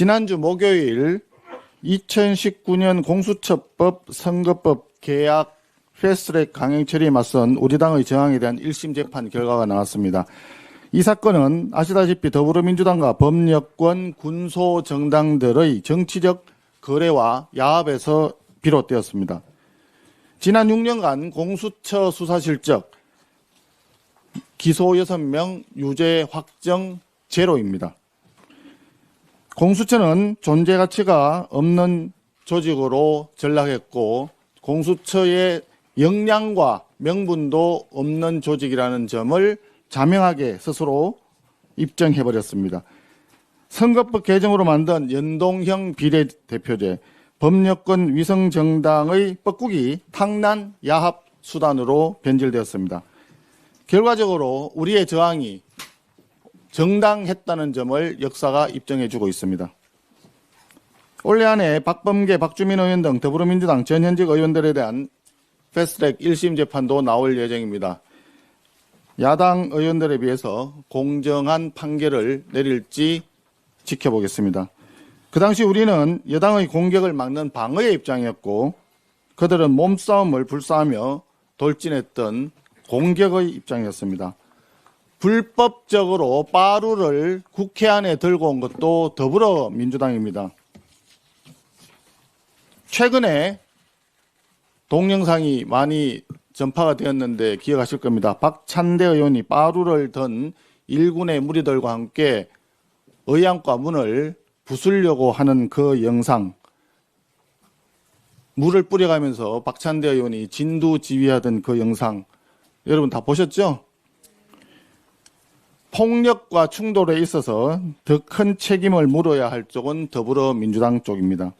지난주 목요일 2019년 공수처법 선거법 계약 패스트트랙 강행 처리에 맞선 우리 당의 저항에 대한 1심 재판 결과가 나왔습니다. 이 사건은 아시다시피 더불어민주당과 법여권 군소 정당들의 정치적 거래와 야합에서 비롯되었습니다. 지난 6년간 공수처 수사 실적 기소 6명 유죄 확정 제로입니다. 공수처는 존재 가치가 없는 조직으로 전락했고 공수처의 역량과 명분도 없는 조직이라는 점을 자명하게 스스로 입증해버렸습니다. 선거법 개정으로 만든 연동형 비례대표제, 법여권 위성정당의 뻐꾸기 탕난 야합 수단으로 변질되었습니다. 결과적으로 우리의 저항이 정당했다는 점을 역사가 입증해주고 있습니다. 올해 안에 박범계, 박주민 의원 등 더불어민주당 전 현직 의원들에 대한 패스트트랙 1심 재판도 나올 예정입니다. 야당 의원들에 비해서 공정한 판결을 내릴지 지켜보겠습니다. 그 당시 우리는 여당의 공격을 막는 방어의 입장이었고 그들은 몸싸움을 불사하며 돌진했던 공격의 입장이었습니다. 불법적으로 빠루를 국회 안에 들고 온 것도 더불어민주당입니다. 최근에 동영상이 많이 전파가 되었는데 기억하실 겁니다. 박찬대 의원이 빠루를 든 일군의 무리들과 함께 의안과 문을 부수려고 하는 그 영상. 물을 뿌려가면서 박찬대 의원이 진두 지휘하던 그 영상. 여러분 다 보셨죠? 폭력과 충돌에 있어서 더 큰 책임을 물어야 할 쪽은 더불어민주당 쪽입니다.